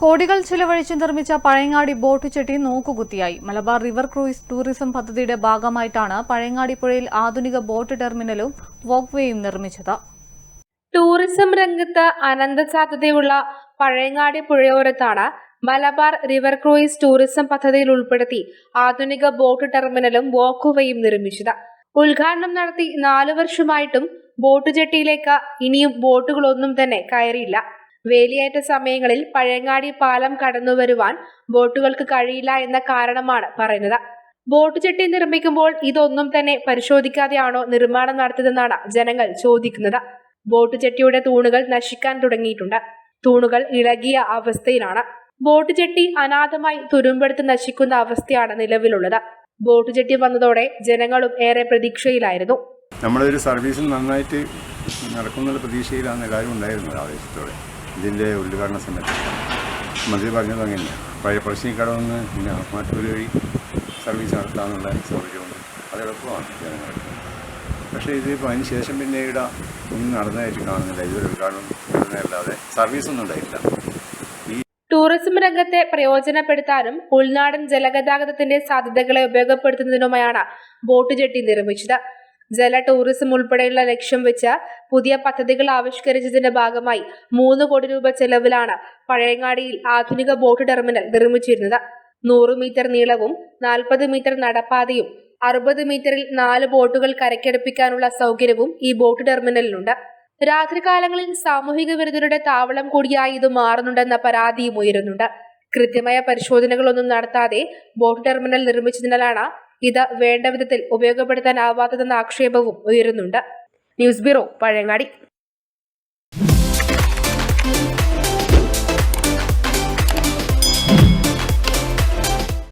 കോടികൾ ചിലവഴിച്ച് നിർമ്മിച്ച പഴയങ്ങാടി ബോട്ട് ചെട്ടി നോക്കുകുത്തിയായി. മലബാർ റിവർ ക്രൂയിസ് ടൂറിസം പദ്ധതിയുടെ ഭാഗമായിട്ടാണ് പഴയങ്ങാടി പുഴയിൽ ആധുനിക ബോട്ട് ടെർമിനലും വോക്ക്വേയും നിർമ്മിച്ചത്. ടൂറിസം രംഗത്ത് അനന്ത സാധ്യതയുള്ള പഴയങ്ങാടി പുഴയോരത്താണ് മലബാർ റിവർ ക്രൂയിസ് ടൂറിസം പദ്ധതിയിൽ ഉൾപ്പെടുത്തി ആധുനിക ബോട്ട് ടെർമിനലും വോക്ക്വേയും നിർമ്മിച്ചത്. ഉദ്ഘാടനം നടത്തി നാലു വർഷമായിട്ടും ബോട്ട് ജെട്ടിയിലേക്ക് ഇനിയും ബോട്ടുകളൊന്നും തന്നെ കയറിയില്ല. വേലിയേറ്റ സമയങ്ങളിൽ പഴയങ്ങാടി പാലം കടന്നു വരുവാൻ ബോട്ടുകൾക്ക് കഴിയില്ല എന്ന കാരണമാണ് പറയുന്നത്. ബോട്ട് ചെട്ടി നിർമ്മിക്കുമ്പോൾ ഇതൊന്നും തന്നെ പരിശോധിക്കാതെയാണോ നിർമ്മാണം നടത്തിയതെന്നാണ് ജനങ്ങൾ ചോദിക്കുന്നത്. ബോട്ട് ചെട്ടിയുടെ തൂണുകൾ നശിക്കാൻ തുടങ്ങിയിട്ടുണ്ട്. തൂണുകൾ ഇളകിയ അവസ്ഥയിലാണ്. ബോട്ട് ചെട്ടി അനാഥമായി തുരുമ്പെടുത്ത് നശിക്കുന്ന അവസ്ഥയാണ് നിലവിലുള്ളത്. ബോട്ട് ചെട്ടി വന്നതോടെ ജനങ്ങളും ഏറെ പ്രതീക്ഷയിലായിരുന്നു. നമ്മളൊരു സർവീസിൽ സർവീസ് നന്നായിട്ട് നടക്കുന്നുള്ള പ്രതീക്ഷയിലാണ് എല്ലാവരും ഉണ്ടായിരുന്നത് ആവേശത്തോടെ ഇതിന്റെ ഉദ്ഘാടന സമയത്ത്. മന്ത്രി പറഞ്ഞത് അങ്ങനെയാണ് പഴയ പഴശ്ശിക്കട കടന്ന് പിന്നെ മറ്റൊരു വഴി സർവീസ് നടത്താമെന്നുള്ള സൗകര്യമുണ്ട് അത് എളുപ്പമാണ് ജനങ്ങൾക്ക്. പക്ഷേ ഇതിപ്പോൾ അതിന് ശേഷം പിന്നെ ഇവിടെ ഒന്നും നടന്നതായിട്ട് കാണുന്നില്ല. ഇതൊരു ഉദ്ഘാടനം നടന്നതല്ലാതെ സർവീസൊന്നും ഉണ്ടായില്ല ടൂറിസം രംഗത്തെ പ്രയോജനപ്പെടുത്താനും ഉൾനാടൻ ജലഗതാഗതത്തിന്റെ സാധ്യതകളെ ഉപയോഗപ്പെടുത്തുന്നതിനുമായാണ് ബോട്ട് ജെട്ടി നിർമ്മിച്ചത്. ജല ടൂറിസം ഉൾപ്പെടെയുള്ള ലക്ഷ്യം വെച്ച് പുതിയ പദ്ധതികൾ ആവിഷ്കരിച്ചതിന്റെ ഭാഗമായി മൂന്ന് കോടി രൂപ ചെലവിലാണ് പഴയങ്ങാടിയിൽ ആധുനിക ബോട്ട് ടെർമിനൽ നിർമ്മിച്ചിരുന്നത്. നൂറ് മീറ്റർ നീളവും നാൽപ്പത് മീറ്റർ നടപ്പാതയും അറുപത് മീറ്ററിൽ നാല് ബോട്ടുകൾ കരക്കെടുപ്പിക്കാനുള്ള സൗകര്യവും ഈ ബോട്ട് ടെർമിനലിലുണ്ട്. രാത്രികാലങ്ങളിൽ സാമൂഹിക വിരുദ്ധരുടെ താവളം കൂടിയായി ഇത് മാറുന്നുണ്ടെന്ന പരാതിയും ഉയരുന്നുണ്ട്. കൃത്യമായ പരിശോധനകളൊന്നും നടത്താതെ ബോട്ട് ടെർമിനൽ നിർമ്മിച്ചതിനാലാണ് ഇത് വേണ്ട വിധത്തിൽ ഉപയോഗപ്പെടുത്താനാവാത്തതെന്ന ആക്ഷേപവും ഉയരുന്നുണ്ട്. News bureau Pazhayangadi.